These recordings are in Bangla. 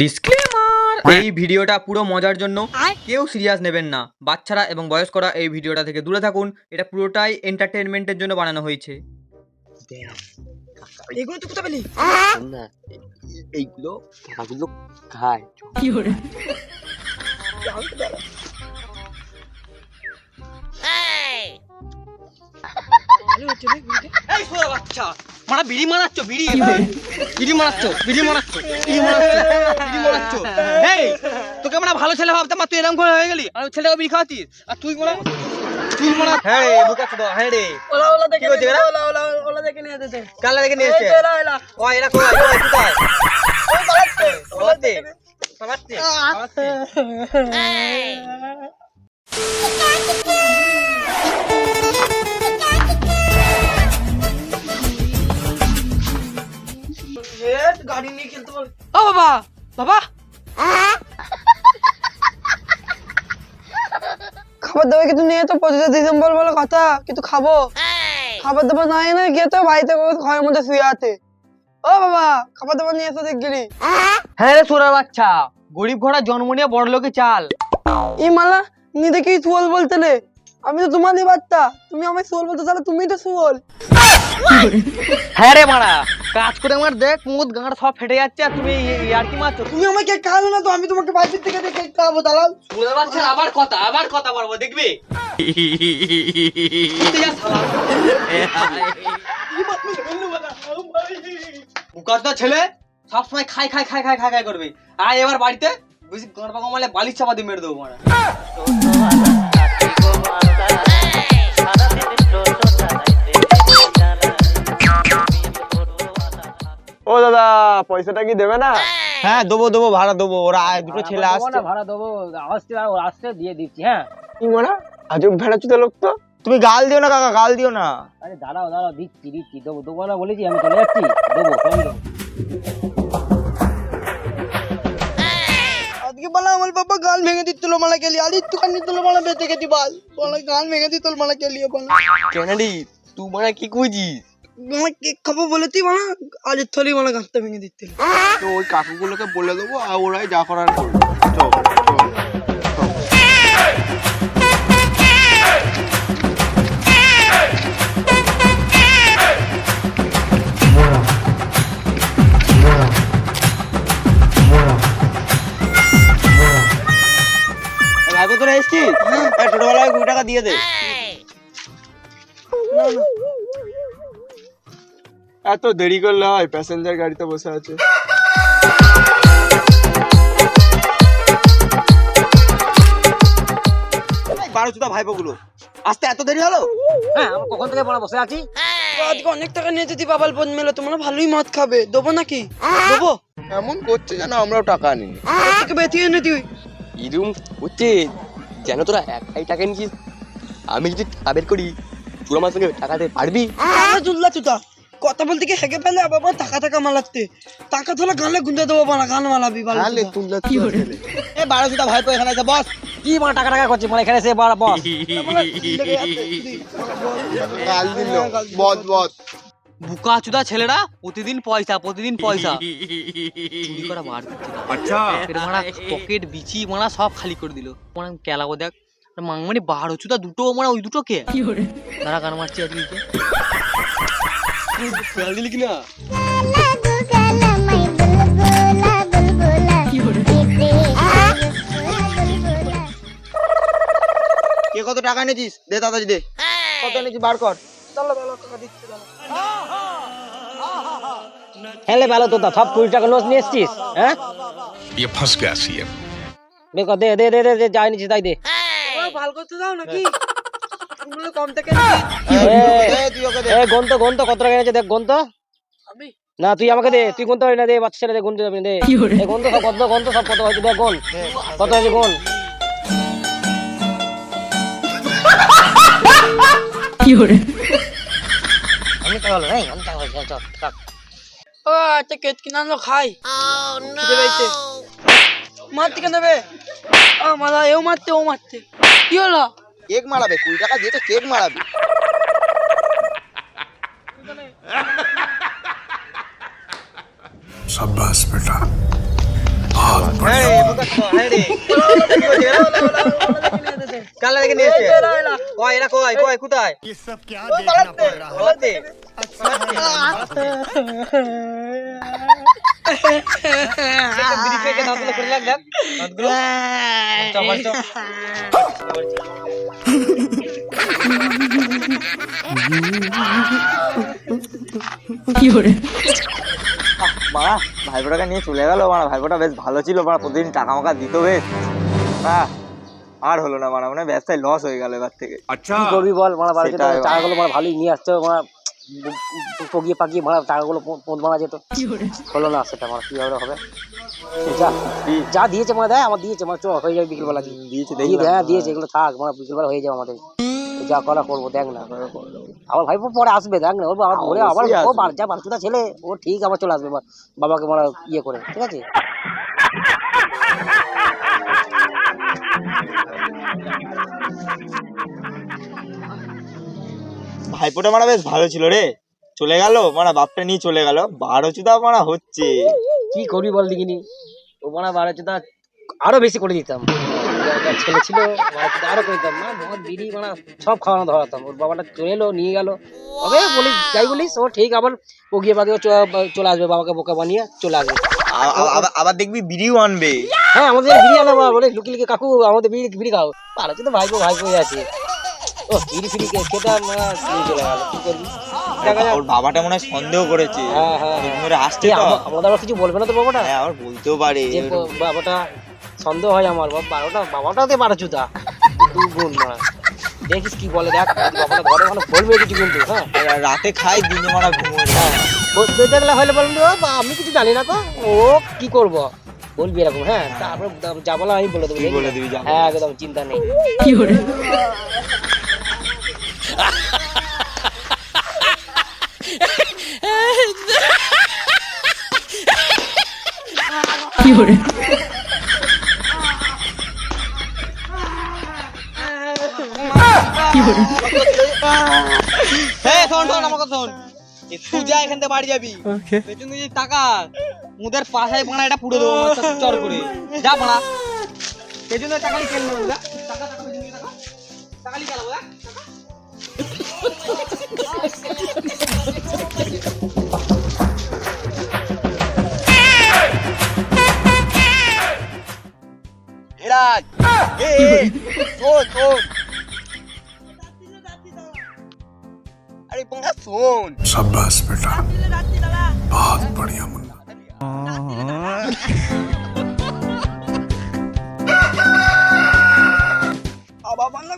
ডিসক্লেমার এই ভিডিওটা পুরো মজার জন্য কেউ সিরিয়াস নেবেন না। বাচ্চারা এবং বয়স্করা এই ভিডিওটা থেকে দূরে থাকুন। এটা পুরোটাই এন্টারটেনমেন্টের জন্য বানানো হয়েছে। এগুলো তুই কোথায় পেলি? না এইগুলো খেলাগুলো খায়। ভালো হচ্ছে রে এই সোয়া বাচ্চা। মারা বিড়ি মারাচ্ছ বিড়ি? বিড়ি মারাচ্ছ বিড়ি মারাচ্ছ বিড়ি মারাচ্ছ বিড়ি মারাচ্ছ। এই তোকে আমরা ভালো ছেলে ভাবতাম আর তুই এরকম করে হয়ে গেলি। আর ছেলেকে বিড়ি খাওয়াতিস আর তুই মারা তুই মারা। হ্যাঁ রে বুকা চোদা হ্যাঁ রে। ওলা ওলা দেখে কি হচ্ছে নিয়ে এরা? দে, ওলা ওলা ওলা দেখে নিয়ে দে দে। কালা দেখে নিয়ে এই এসছে? তো এলা, এলা। ও এরা কই কই কোথায়? ওই পালাচ্ছে, পালাচ্ছে? পালাচ্ছে পালাচ্ছে গাড়ি নিয়ে খেলতে বল ও বাবা বাবা। খাবার দাবার কিছু নিয়ে তো পঁচিশে ডিসেম্বর বলে কথা কিছু খাব? খাবার দাবার নাই না গিয়ে তো বাড়িতে ঘরের মধ্যে শুয়ে আছে। ও বাবা খাবার দাবার নিয়ে এসে দেখ হ্যাঁ রে সোরার বাচ্চা গরিব ঘোড়া জন্ম নিয়ে বড় লোকে চাল। এই মালা নি দেখি সুয়াল বলতে লে আমি তো তোমারই বাচ্চা তুমি আমায় সুয়াল বলতে তাহলে তুমি তো সুয়াল হ্যাঁ রে মারা। কাজ করে আমার দেখ মুদ গাঁড় সব ফেটে যাচ্ছে আর তুমি ইয়ার কি মারছো। তুমি আমাকে খাওয়ালো না তো? আমি তোমাকে বাইরের থেকে দেখে খাওয়াবো দালাল। সোরার বাচ্চা আবার কথা আবার কথা বলব দেখবি? বুকাটা ছেলে সবসময় খাই খাই খাই খাই খাই খাই করবে। আয় এবার বাড়িতে বেশি গাঁড় পাকা মারলে বালিশ চাপা দিয়ে মেরে দেবো। মারা পয়সাটা কি দেবে না? হ্যাঁ দেবো দেবো ভাড়া দেবো। ওরা দুটো ছেলে আসছে। ভাড়া দেবো। আসতে আসতে দিয়ে দিচ্ছি হ্যাঁ। কি মারা আজব ভেড়া চুদা লোক তো। তুমি গাল দিও না কাকা গাল দিও না। আরে দাঁড়াও দাঁড়াও দিচ্ছি দিচ্ছি দেবো দেবো না বলেছি আমি চলে যাচ্ছি। দেবো ফোন দেবো। আজকে বলা আমার বাবা গাল ভেঙে দিচ্ছিল মালা কেলি আর একটুখানি তোর মালা বেঁচে গেছি বাল। বলা গাল ভেঙে দিত মালা কেলি বলা। কেন রে তুই মানে কি খুঁজিস মালা কেক খাব বলেছি মালা আজ থলি ভেঙে দিচ্ছিল তো ওই কাকুগুলোকে বলে দেবো আর ওরাই যা করার করবে। তোরা এসছিস? এই টোটোওয়ালাকে কুড়ি টাকা দিয়ে দে। এত দেরি করলে হয়? প্যাসেঞ্জার গাড়িতে বসে আছে। বারো চুদা ভাইপো গুলো আসতে এত দেরি হলো? হ্যাঁ আমরা কখন থেকে বলা বসে আছি? আজকে অনেক টাকা নিয়ে যেতে বাবাল বোন মেলে তোমরা ভালোই মদ খাবে। দেবো নাকি? দেবো? এমন করছে যেন আমরাও টাকা আনিনি থেকে বেঁধিয়ে এনে তুই এরম হচ্ছে যেন তোরা একটাই টাকা নিয়েছিস আমি যদি আবের করি তোর আমার সঙ্গে টাকা দিতে পারবি? জুল্লা চুতা কথা বলতে কি হেগে ফেলে আবার আমার টাকা টাকা মালাতে টাকা তোলা গালে গুঁজে দেবো মালা গান মালাবি বাল তাহলে চুদা। তুই এ বারো চুদা ভাইপো এখানে আছে বস। কি মানে টাকা টাকা করছি মানে এখানে সে বস। গাল দিল। বদ বদ বুকা চুদা ছেলেরা প্রতিদিন পয়সা প্রতিদিন পয়সা। চুরি করা বার আচ্ছা। মারা পকেট বিচি মারা সব খালি করে দিল। মানে কেলাবো দেখ মাংমানি বারো চুদা দুটো মানে ওই দুটো কে দাঁড়া গান মারছি আজকে। খেয়াল দিলি কি না কে কত টাকা নিয়েছিস দে তাড়াতাড়ি দে কত নিয়েছিস বার কর চলো ভালো টাকা দিচ্ছে দাদা হেলে ভালো তো তা সব কুড়ি টাকা নোট নিয়ে এসছিস হ্যাঁ ये फंस गया सीएम দে কর, দে দে দে দে, দে যাই নিচ্ছি তাই দে ও, ভাল করতে দাও নাকি তোমরা কম থেকে এ, এ, তুই ওকে দে। এ গন্ত গন্ত কত টাকা এনেছে দেখ গন্ত। আমি? না তুই আমাকে দে তুই গন্ত না দে বাচ্চা ছেলে দে গন্ত যাবি দে। এ গন্ত সব কত গন্ত সব কত হয়েছে দেখ গন কত হয়েছে গন আমি টাকা হলো নাই আমি টাকা হলো চল চল ও একটা কেট কিনে খাই। খিদে পেয়েছে। মারতে কেন দেবে? ও মারা এও মারতে ও মারতে। কি হলো? কেক মারাবে কুড়ি টাকা দিয়ে তো কেক মারাবে। সাব্বাস বেটা। কোথায়? দাঁতগুলো করে নিয়ে চলে গেল মানে ভাইপোটা বেশ ভালো ছিল মানে প্রতিদিন টাকা মাকা দিত বেশ। আহ, আর হলো না মানে মানে ব্যবসায় লস হয়ে গেল এবার থেকে। আচ্ছা। করবি বল মানে টাকাগুলো মানে ভালোই নিয়ে আসছে মারা পগিয়ে পাকিয়ে মারা টাকাগুলো পৌঁছ মারা যেত। হলো না সেটা মারা কীভাবে হবে? যা যা দিয়েছে মানে দেয় আমার দিয়েছে মানে চ হয়ে যাবে বিকেলবেলা দিয়ে দিয়েছে দিয়ে দেখলাম দিয়েছে এগুলো থাক মানে বিকেলবেলা হয়ে যাবে আমাদের। যা করা করব দেখ না। আবার ভাইপো পরে আসবে দেখ না ওর বাবা ওরে আবার ও যা বাচ্চা ছেলে ও ঠিক আবার চলে আসবে বাবাকে মারা ইয়ে করে ঠিক আছে? ভাইপোটা মারা বেশ ভালো ছিল রে। চলে গেল মারা বাপটা নিয়ে চলে গেল। বারো চুদা মারা হচ্ছে। কি করবি বল দেখিনি? ও মানে বারো চোদা আরও বেশি করে দিতাম। ছেলে ছিল আরও করে দিতাম। না মদ বিড়ি মানে সব খাওয়ানো ধরাতাম। ওর বাবাটা চলে এলো নিয়ে গেল। তবে বলিস যাই বলিস ও ঠিক আবার পগিয়ে পাকিয়ে চ- চলে আসবে বাবাকে বোকা বানিয়ে চলে আসবে। আবার- দেখবি বিড়িও আনবে। হ্যাঁ আমাদের বিড়ি আনা বলে লুকি লুকি কাকু আমাদের বিড়ি বিড়ি খাও। বারো চোদা ভাইপো ভাইপো আছে। ও মানে চলে গেল। কি করবি? দেখা যাক। ওর বাবাটা মনে হয় সন্দেহ করেছে। হ্যাঁ হ্যাঁ দুদিন ধরে আসছে তো আমাদের আবার কিছু বলবে না তো বাবাটা? হ্যাঁ আবার বলতেও পারে। বাবাটা সন্দেহ হয় আমার। বাবা বারোটা বাবাটাতে বারো চুতা। দু গুণ মারা দেখিস কি বলে। দেখ বাবাটা ভালো বলবে কিছু কিন্তু হ্যাঁ। রাতে খাই দিনে মারা ঘুমোয়। না। দেখলে হলে বলবি ও আমি কিছু জানি না তো। ও কি করব? বলবি এরকম হ্যাঁ। তারপর যা বলা আমি বলে দেবো বলে দিবি যা হ্যাঁ একদম চিন্তা নেই। হ্যাঁ শোন শোন শোন। একটু যা এখান থেকে বাড়ি যাবি। পেছন দিকে টাকা মুদের পাশায় পানা এটা পুড়ে দেবো চর করে। যা পানা পেছন টাকা নিয়ে Irag! Eh! Zon! Zon! আরে বঙ্গা শোন সাব্বাস বেটা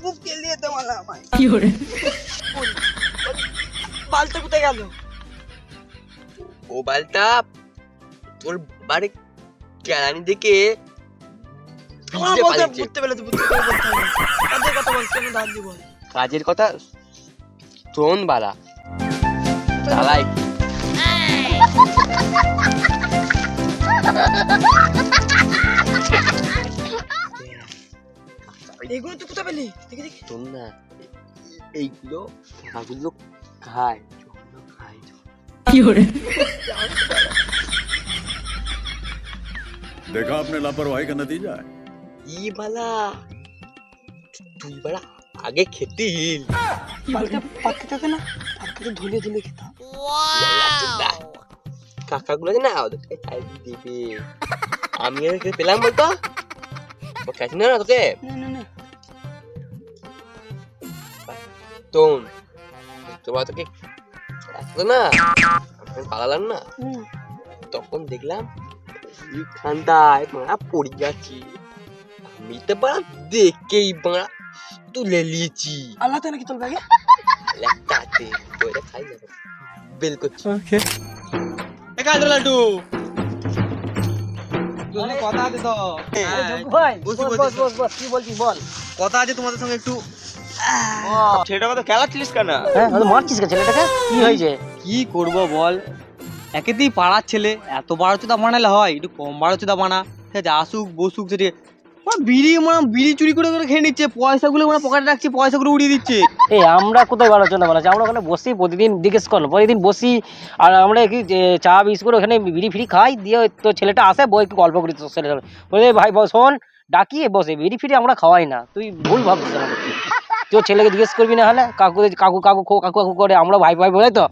খুব খেলিয়ে তোমালা আমায় কি হরে বালটা কোথায় গেল? মোবাইলটা তোর বাড়ি কেরানি দেখে বলতে বুঝতে বলতে কাদের কথা বলছি আমি ধান দিব। কাজের কথা? শোন বালা। চালাই। এগুলো তুই কোথায় পেলি? দেখি দেখি। শোন না এইগুলো কাকাগুলো খায় চোখগুলো খায় देखा आपने लापरवाही का नतीजा है ই বালা তুই বাড়া আগে খেতিল বালটা পাততে থাকে না পাততে ধুলে ধুলে খেতাম কাকাগুলো আছে না ওদেরকে খাই দিবে আমি আর কে পেলাম বলতো ও খাইছি না না তোকে না না না তোকে না? আমি পালালাম না? তখন দেখলাম মারা পড়ে যাচ্ছি আমি তো বাড়া দেখেই বাড়া তুলে নিয়েছি। আল্লাহ তো নাকি তোর ব্যাগে? লেখাতে। ওইটা খাই যাব। বেল করছি। এ কাজ লাড্ডু? কথা আছে তো কি বলছিস বল। কথা আছে তোমাদের সঙ্গে একটু? ছেলেটা কত খেলাচ্ছিলিস কেন? হ্যাঁ আমি মারছিস কে ছেলেটাকে? কি হয়েছে? কি করব বল? একেতেই পাড়ার ছেলে এত চোদা বানালে হয় একটু কম চোদা বানা ঠিক আছে আসুক বসুক সেটি বিড়ি মানে বিড়ি চুরি করে করে খেয়ে নিচ্ছে পয়সাগুলো মানে পকেটে রাখছে পয়সাগুলো উড়িয়ে দিচ্ছে। এই আমরা কোথায় আলোচনা বানাচ্ছি? আমরা ওখানে বসি প্রতিদিন জিজ্ঞেস করো প্রতিদিন বসি আর আমরা কি চা বিস্কুট ওখানে বিড়ি ফিড়ি খাই দিয়ে তো ছেলেটা আসে বই একটু গল্প করি তোর ছেলে বলে ভাই শোন ডাকি বসে বিড়ি ফিড়ি আমরা খাওয়াই না। তুই ভুল ভাবছিস আমাদের তুই ওর ছেলেকে জিজ্ঞেস করবি না হলে? কাকু কাকু কাকু কাকু কাকু করে আমরা ভাই ভাই বলে তো?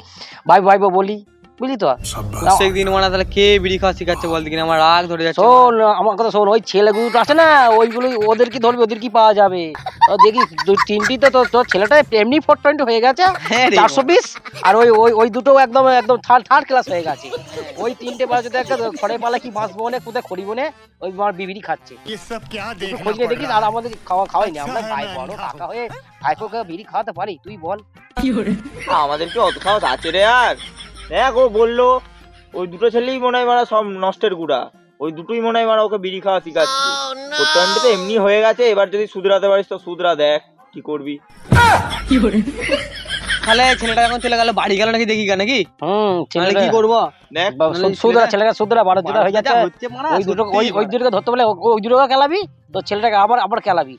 ভাই ভাই বলি। বুঝলি তো? প্রত্যেকদিন মানে তাহলে কে বিড়ি খাওয়া শিখাচ্ছে বল দিকে আমার রাগ ধরে যাচ্ছে। শোন আমার কথা শোন ওই ছেলেগুলো আছে না ওইগুলো ওদের কি ধরবি ওদের কি পাওয়া যাবে? দেখি তিনটি তো তোর ছেলেটা এমনি ফোর টোয়েন্টি হয়ে গেছে হ্যাঁ চারশো পিস আর ওই ওই ওই দুটো একদম একদম থার্ড থার্ড ক্লাস হয়ে গেছে। ওই তিনটে পালা যদি একটা খড়ে পালা কি বাঁচবো না কোথায় খড়িব না ওই আমার বিবিরি খাচ্ছে। খোঁজ নিয়ে দেখিস আর আমাদের খাওয়া খাওয়াইনি আমরা ভাই বড় টাকা হয়ে। ভাইপোকে বিড়ি খাওয়াতে পারি তুই বল। আমাদেরকে অত খাওয়া আছে রে আর? দেখ ও বলল ওই দুটো ছেলেই মনে হয় মারা সব নষ্টের গুড়া। ওই দুটোই মনে হয় মারা ওকে বিড়ি খাওয়া শিখাচ্ছে। প্রত্যন্ত তো এমনি হয়ে গেছে এবার যদি শুধরাতে পারিস তো শুধরা দেখ কি করবি। তাহলে ছেলেটা এখন চলে গেল বাড়ি গেল নাকি দেখি নাকি? হুম তাহলে কি করব? দেখ। বা সু- সুদরা ছেলেটা সুদরা বারো জোড়া হয়ে যাচ্ছে। ওই দুটো ওই ওই দুটোকে ধরতে বলে ওই দুটোকে খেলাবি? তো ছেলেটাকে আবার আবার খেলাবি।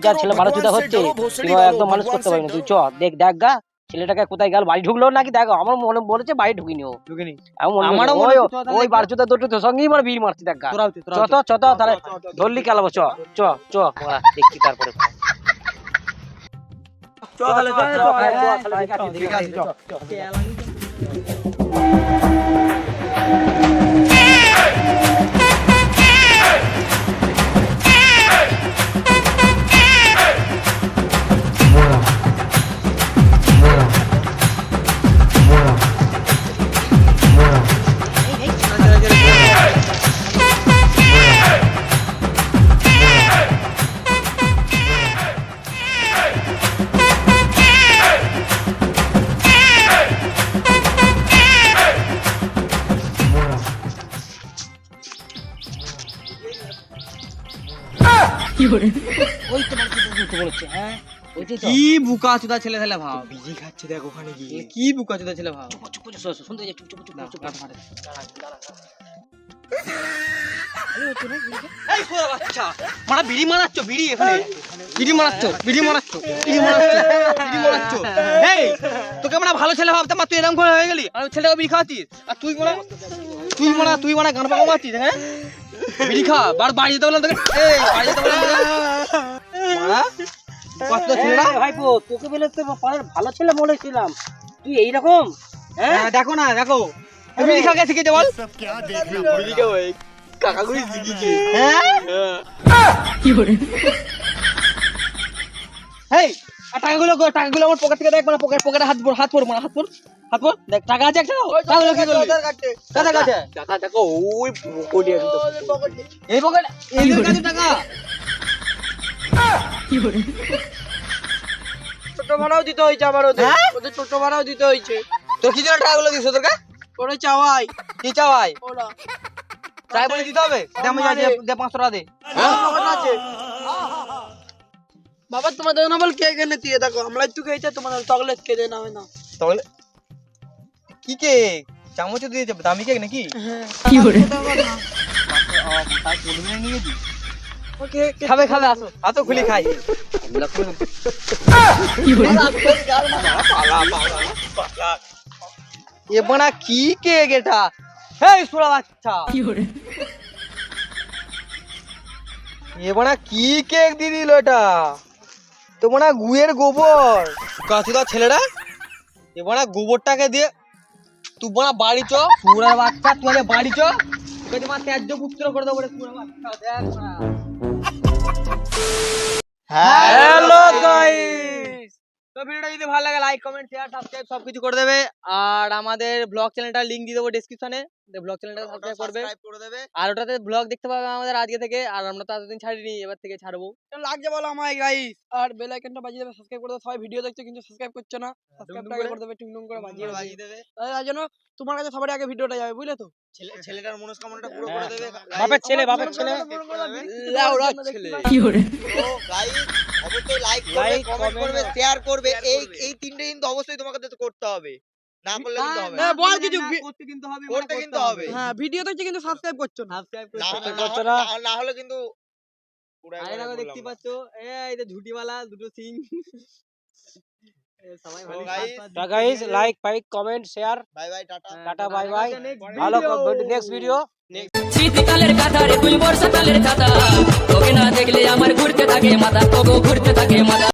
যে ছেলে বারো জোড়া হচ্ছে একদম মানুষ করতে পারি না। তুই চ দেখ দেখ গা। ছেলেটাকে কোথায় গেল বাড়ি ঢুকলো নাকি দেখো আমার মনে বলেছে বাড়ি ঢুকিনি ও ঢুকিনি আমার মনে আমারও মনে ওই- চ। বারজুদা দুটো সঙ্গেই মানে বীর মারছি দেখ চ চ তো তাহলে ধরলি খেলাবো চ চ চ দেখছি তারপরে চ তাহলে চ চ ঠিক আছে চ ওই তো হ্যাঁ? কি বুকা চুদা ছেলে তাহলে ভাব। বিজি খাচ্ছে দেখ ওখানে গিয়ে। কি বুকা চুদা ছেলে ভাব। চুপ চুপ চুপ শুনতে যা চুপ চুপ চুপ চুপ এই সোয়া বাচ্চা মারা বিড়ি মারাচ্ছ বিড়ি এখানে? বিড়ি মারাচ্ছ বিড়ি মারাচ্ছ বিড়ি মারাচ্ছ বিড়ি মারাচ্ছ। এই তোকে আমরা ভালো ছেলে ভাবতাম তুই এরকম করে হয়ে গেলি। আর ওই ছেলেটাকে বিড়ি খাওয়াচ্ছিস? আর তুই মারা তুই মারা তুই মারা গান পাকা মারছিস হ্যাঁ? বিড়ি খা বার বাড়ি যেতে বললাম তোকে। এই বাড়ি যেতে বললাম কষ্ট ছিল না? তোকে বলে তো ভালো ছেলে হ্যাঁ? হ্যাঁ? দেখো না দেখো। কে হ্যাঁ? কি এই টাকাগুলো টাকাগুলো আমার পকেট থেকে দেখ মানে পকেট পকেটে হাত হাত পর না মানে হাত পর হাত দেখ টাকা আছে একটা টাকাগুলো কি করবি কাছে কাছে। টাকা টাকা ওই পকেটে আছে এই পকেট? এই কাছে টাকা। ছোট ভাড়াও দিতে হয়েছে আবার ওদের। হ্যাঁ? ওদের ছোট ভাড়াও দিতে হয়েছে। তোর কি জন্য টাকাগুলো দিছ তোরকে ওরা চাওয়াই কি চাও ওরা। চাই বলে দিতে হবে? দে টাকা দে। আছে। বাবা তোমাদের না বল কেক এনে দিয়ে দেখো আমরা একটু খেয়েছে তোমাদের চকলেট খেতে না হয় না। তাহলে কি কেক চামচ দিয়েছে দামি কেক নাকি ওকে খাবে খাবে আসো আসো খুলি খাই। এ বানা কি কেক এটা? হেই সোড়া বাচ্চা। এ বানা কি কেক দিয়ে দিল এটা? তো বানা গুয়ের গোবর। কাচুদা ছেলেরা? এ বানা গোবরটাকে দিয়ে তুই বড় বাড়ি চ পুরা বাচ্চা তুই আগে বাড়ি চ। তোকে তোমার ত্যায্য পুত্র করে দেবো রে পুরা বাচ্চা দেখ হ্যালো গাইস তো ভিডিওটা যদি ভালো লাগে লাইক কমেন্ট শেয়ার সাবস্ক্রাইব সবকিছু করে দেবে। আর আমাদের ব্লগ চ্যানেলটার লিংক দিয়ে দেবো ডেসক্রিপশনে ব্লগ চ্যানেলটা সাবস্ক্রাইব করবে। করে দেবে। আর ওটাতে ব্লগ দেখতে পাবে আমাদের আজকে থেকে আর আমরা তো এতদিন ছাড়িনি এবার থেকে ছাড়বো। লাগছে বলো আমায় গাইস আর বেল আইকনটা বাজিয়ে দেবে সাবস্ক্রাইব করে দেবে। সবাই ভিডিও দেখছে কিন্তু সাবস্ক্রাইব করছে না। সাবস্ক্রাইবটা আগে করে। দেবে টুং টুং করে বাজিয়ে বাজিয়ে দেবে। তাই জন্য তোমার কাছে সবার আগে ভিডিওটা যাবে বুঝলে তো? ছেলে ছেলেটার মনস্কামনাটা পুরো করে দেবে। বাপের ছেলে বাপের ছেলে। লাউড়া ছেলে। তো গাইস অবশ্যই লাইক করবে কমেন্ট করবে শেয়ার করবে। এই এই তিনটে কিন্তু অবশ্যই তোমাকে করতে হবে। না করলে কিন্তু হবে না, না। বল কিছু করতে কিন্তু হবে করতে কিন্তু হবে। হ্যাঁ ভিডিও দেখছে কিন্তু সাবস্ক্রাইব করছ না। সাবস্ক্রাইব না না না- না হলে কিন্তু আরে দেখো দেখতে পাচ্ছ? এই যে ঝুটিওয়ালা দুটো সিং। সবাই ভালো So guys, তা গাইস লাইক ফাইক comment share bye bye tata tata bye bye ভালো নেক্সট ভিডিও শীতকালের কাঁথা রে তুই বর্ষাকালের ছাতা তোকে না দেখলে আমার ঘুরতে থাকে মাথা তবু ঘুরতে থাকে মাথা।